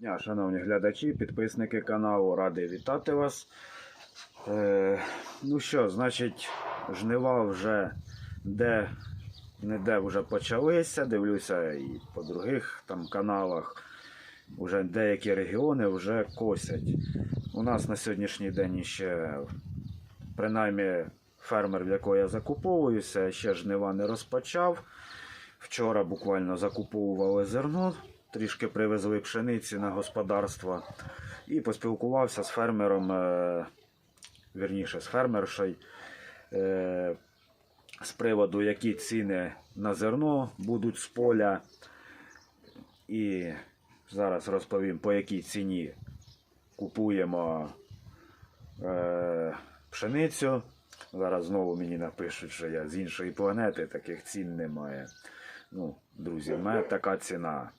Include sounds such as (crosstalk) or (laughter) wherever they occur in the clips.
Дня, шановні глядачі, підписники каналу, радий вітати вас. Е, ну що, значить, жнива вже де не де вже почалися. Дивлюся і по других там каналах. Вже деякі регіони вже косять. У нас на сьогоднішній день ще, принаймні, фермер, в якого я закуповуюся, ще жнива не розпочав. Вчора буквально закуповували зерно, трішки привезли пшениці на господарство і поспілкувався з фермером, е, вірніше, з фермершою, е, з приводу, які ціни на зерно будуть з поля. І зараз розповім, по якій ціні купуємо е, пшеницю. Зараз знову мені напишуть, що я з іншої планети, таких цін немає. Ну, друзі, в мене така ціна.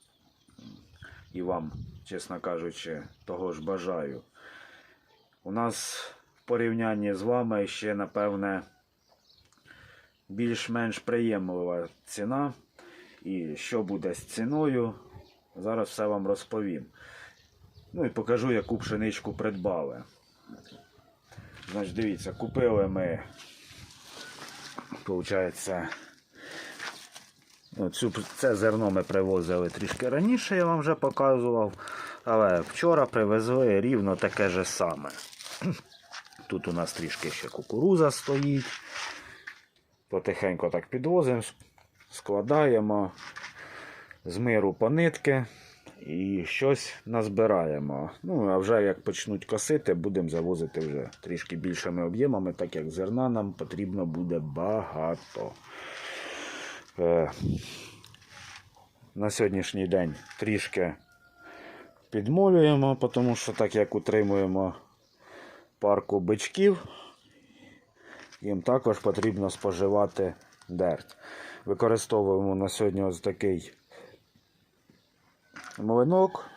І вам, чесно кажучи, того ж бажаю. У нас в порівнянні з вами ще, напевне, більш-менш приємлива ціна. І що буде з ціною, зараз все вам розповім. Ну і покажу, яку пшеничку придбали. Значить, дивіться, купили ми, виходить, Цю, це зерно ми привозили трішки раніше, я вам вже показував. Але вчора привезли рівно таке же саме. (clears throat) Тут у нас трішки ще кукуруза стоїть. Потихеньку так підвозимо, складаємо з миру по нитки і щось назбираємо. Ну, а вже як почнуть косити, будемо завозити вже трішки більшими об'ємами, так як зерна нам потрібно буде багато. Е, на сьогоднішній день трішки підмолюємо, тому що так як утримуємо парку бичків, їм також потрібно споживати дерть. Використовуємо на сьогодні ось такий млинок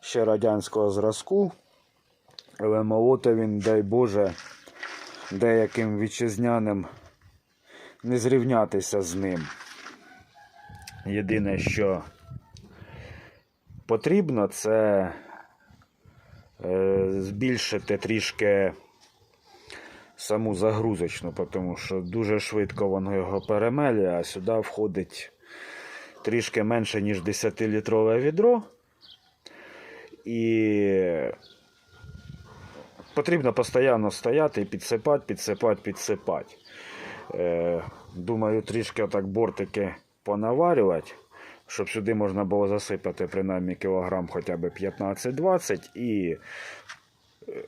ще радянського зразку, але молоти він, дай Боже, деяким вітчизняним не зрівнятися з ним. Єдине, що потрібно, це е, збільшити трішки саму загрузочну, тому що дуже швидко воно його перемелює, а сюди входить трішки менше, ніж 10-літрове відро. І потрібно постійно стояти і підсипати, підсипати, підсипати. Е, Думаю, трішки отак бортики понаварювати, щоб сюди можна було засипати принаймні кілограм хоча б 15-20 і е,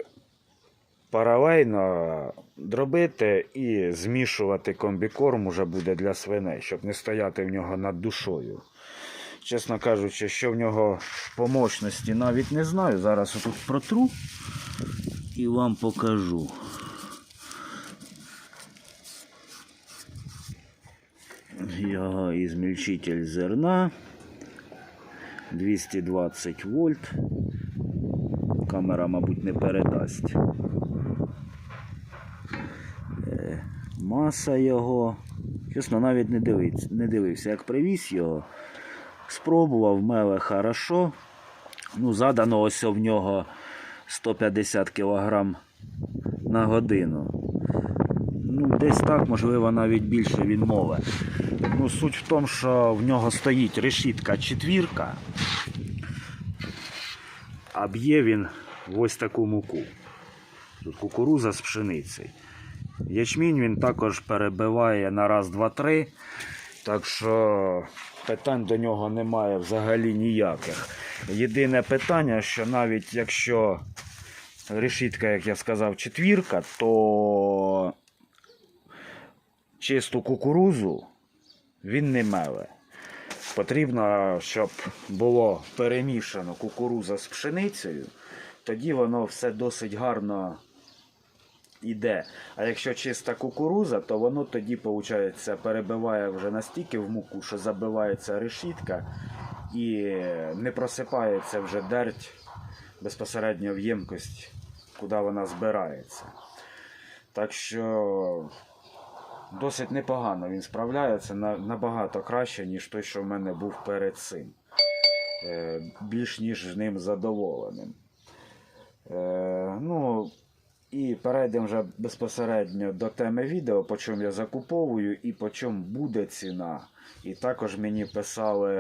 паралельно дробити і змішувати комбікорм уже буде для свиней, щоб не стояти в нього над душою. Чесно кажучи, що в нього по мощності навіть не знаю. Зараз отут протру і вам покажу. Його ізмільчитель зерна 220 вольт. Камера, мабуть, не передасть. Е, Маса його. Чесно, навіть не дивився, не дивився, як привіз його. Спробував, меле хорошо. Ну, задано ось в нього 150 кг на годину. Ну, десь так, можливо, навіть більше він мове. Ну, суть в тому, що в нього стоїть решітка четвірка, а б'є він ось таку муку. Тут кукуруза з пшеницею. Ячмінь він також перебиває на раз, два, три. Так що питань до нього немає взагалі ніяких. Єдине питання, що навіть якщо решітка, як я сказав, четвірка, то чисту кукурузу він не меле. Потрібно, щоб було перемішано кукуруза з пшеницею, тоді воно все досить гарно йде. А якщо чиста кукуруза, то воно тоді, виходить, перебиває вже настільки в муку, що забивається решітка і не просипається вже дерть безпосередньо в ємкость, куди вона збирається. Так що досить непогано він справляється набагато краще, ніж той, що в мене був перед цим. е, більш ніж ним задоволеним. Е, ну, і перейдемо вже безпосередньо до теми відео, по чому я закуповую і по чому буде ціна. І також мені писали,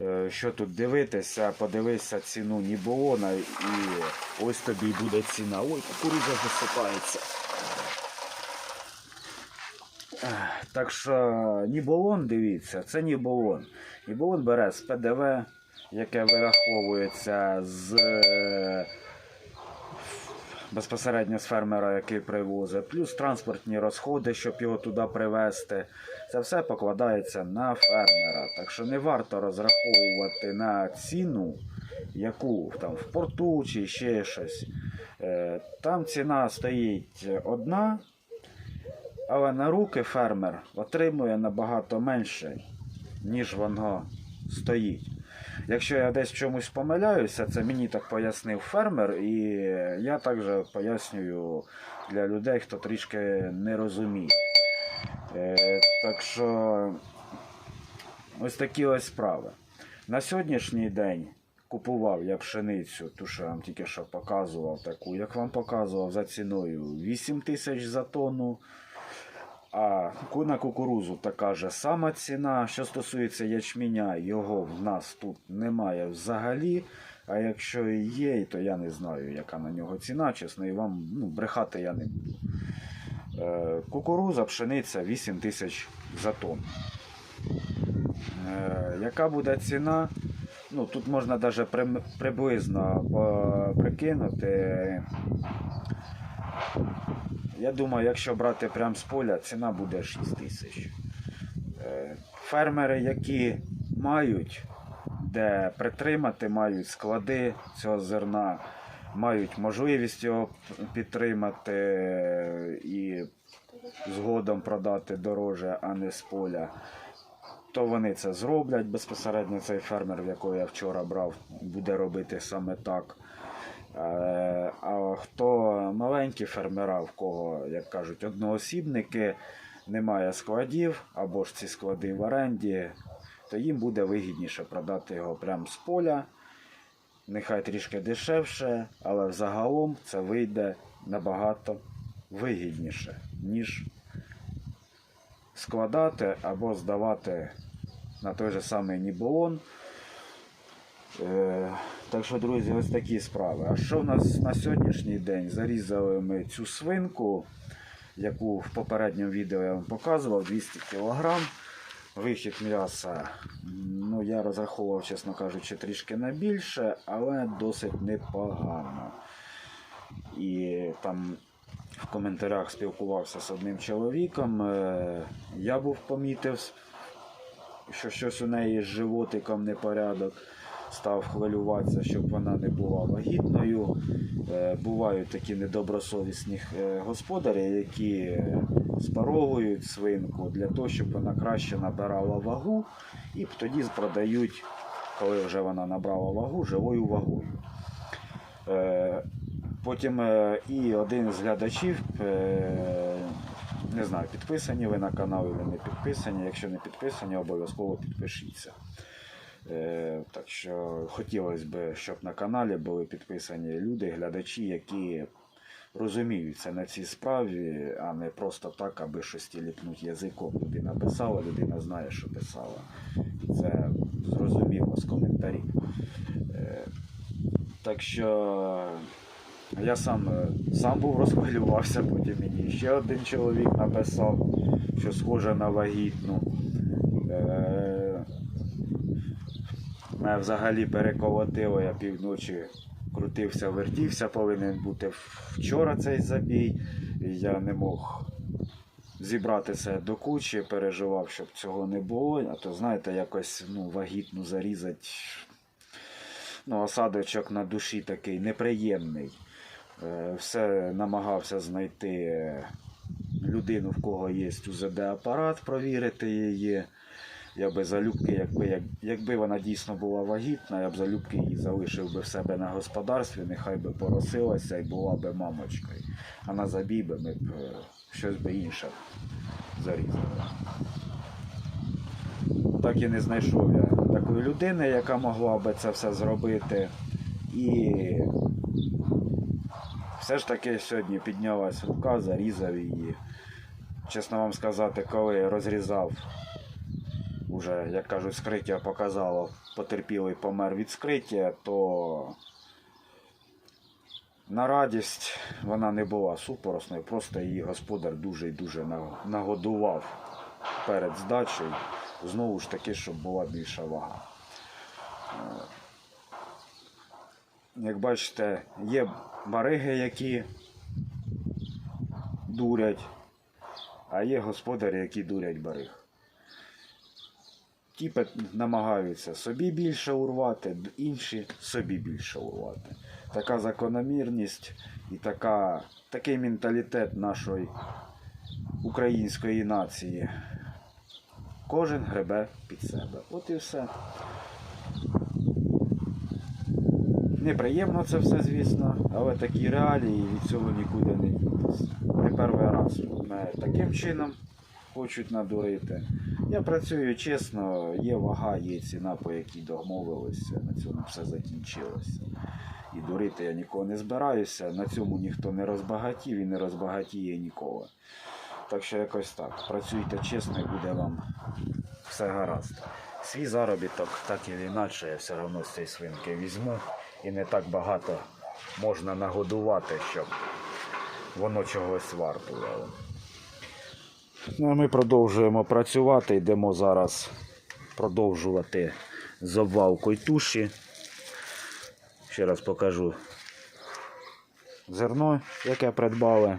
е, що тут дивитися, подивися ціну Ніболона, і ось тобі буде ціна. Ой, кукурудза засипається. Так що Ніболон, дивіться, це Ніболон. Ніболон бере з ПДВ, яке вираховується з е, безпосередньо з фермера, який привозить, плюс транспортні розходи, щоб його туди привезти. Це все покладається на фермера. Так що не варто розраховувати на ціну, яку там в порту чи ще щось. Е, Там ціна стоїть одна, але на руки фермер отримує набагато менше, ніж воно стоїть. Якщо я десь чомусь помиляюся, це мені так пояснив фермер, і я також пояснюю для людей, хто трішки не розуміє. Е, так що ось такі ось справи. На сьогоднішній день купував я пшеницю, ту, що я вам тільки що показував, таку, як вам показував, за ціною 8 тисяч за тонну. А на кукурузу така ж сама ціна. Що стосується ячменя, його в нас тут немає взагалі. А якщо є, то я не знаю, яка на нього ціна, чесно, і вам ну, брехати я не буду. Е, кукуруза, пшениця 8 тисяч за тонну. Е, яка буде ціна? Ну, тут можна навіть приблизно прикинути. Я думаю, якщо брати прямо з поля, ціна буде 6 тисяч. Е, Фермери, які мають де притримати, мають склади цього зерна, мають можливість його підтримати е, і згодом продати дороже, а не з поля, то вони це зроблять безпосередньо. Цей фермер, в якого я вчора брав, буде робити саме так. Е, А хто маленькі фермера, в кого, як кажуть, одноосібники, немає складів, або ж ці склади в оренді, то їм буде вигідніше продати його прямо з поля. Нехай трішки дешевше, але взагалом це вийде набагато вигідніше, ніж складати або здавати на той же самий Ніболон. Так що, друзі, ось такі справи. А що в нас на сьогоднішній день? Зарізали ми цю свинку, яку в попередньому відео я вам показував, 200 кг. Вихід м'яса, ну я розраховував, чесно кажучи, трішки на більше, але досить непогано. І там в коментарях спілкувався з одним чоловіком. е, Я був помітив, що щось у неї з животиком непорядок. Став хвилюватися, щоб вона не була вагітною. Е, Бувають такі недобросовісні е, господарі, які спаровують свинку для того, щоб вона краще набирала вагу, і тоді продають, коли вже вона набрала вагу, живою вагою. Е, Потім і один з глядачів, не знаю, підписані ви на канал чи не підписані. Якщо не підписані, обов'язково підпишіться. Е, Так що хотілося б, щоб на каналі були підписані люди, глядачі, які розуміються на цій справі, а не просто так, аби щось тіліпнути язиком. Людина писала, людина знає, що писала. Це зрозуміло з коментарів. Е, Так що я сам, е, сам був розхвилювався, потім мені ще один чоловік написав, що схоже на вагітну. Мене взагалі переколотило, я півночі крутився, вертівся, повинен бути вчора цей забій. Я не мог зібратися до кучі, переживав, щоб цього не було. А то, знаєте, якось ну, вагітну зарізати. Ну, осадочок на душі такий неприємний. Е, Все намагався знайти людину, в кого є УЗД-апарат, провірити її. Я би залюбки, якби, як, якби вона дійсно була вагітна, я б залюбки її залишив би в себе на господарстві, нехай би поросилася і була би мамочкою. А на забій би ми б е, щось би інше зарізали. Так і не знайшов я такої людини, яка могла би це все зробити. І все ж таки сьогодні піднялась рука, зарізав її. Чесно вам сказати, коли розрізав, уже, як кажуть, скриття показало, потерпілий помер від скриття, то на радість вона не була супоросною, просто її господар дуже і дуже нагодував перед здачею. Знову ж таки, щоб була більша вага. Е, Як бачите, є бариги, які дурять, а є господарі, які дурять бариг. Ті намагаються собі більше урвати, інші собі більше урвати. Така закономірність і така, такий менталітет нашої української нації. Кожен гребе під себе. От і все. Неприємно це все, звісно, але такі реалії від цього нікуди не дітися. Не перший раз мене таким чином хочуть надурити. Я працюю чесно, є вага, є ціна, по якій домовилися. На цьому все закінчилося. І дурити я нікого не збираюся. На цьому ніхто не розбагатів і не розбагатіє ніколи. Так що якось так. Працюйте чесно і буде вам все гаразд. Свій заробіток, так і інакше, я все одно з цієї свинки візьму. І не так багато можна нагодувати, щоб воно чогось вартувало. Ну, ми продовжуємо працювати, йдемо зараз продовжувати з обвалкою туші. Ще раз покажу зерно, яке придбали.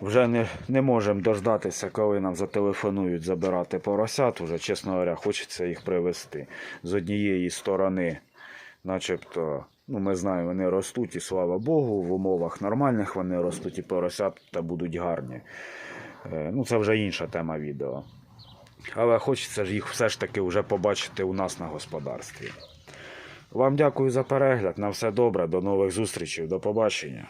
Вже не, не можемо дождатися, коли нам зателефонують забирати поросят. Уже, чесно говоря, хочеться їх привезти. З однієї сторони, начебто, ну ми знаємо, вони ростуть, і слава Богу, в умовах нормальних вони ростуть і поросята будуть гарні. Е, Ну, це вже інша тема відео. Але хочеться ж їх все ж таки вже побачити у нас на господарстві. Вам дякую за перегляд. На все добре. До нових зустрічей. До побачення.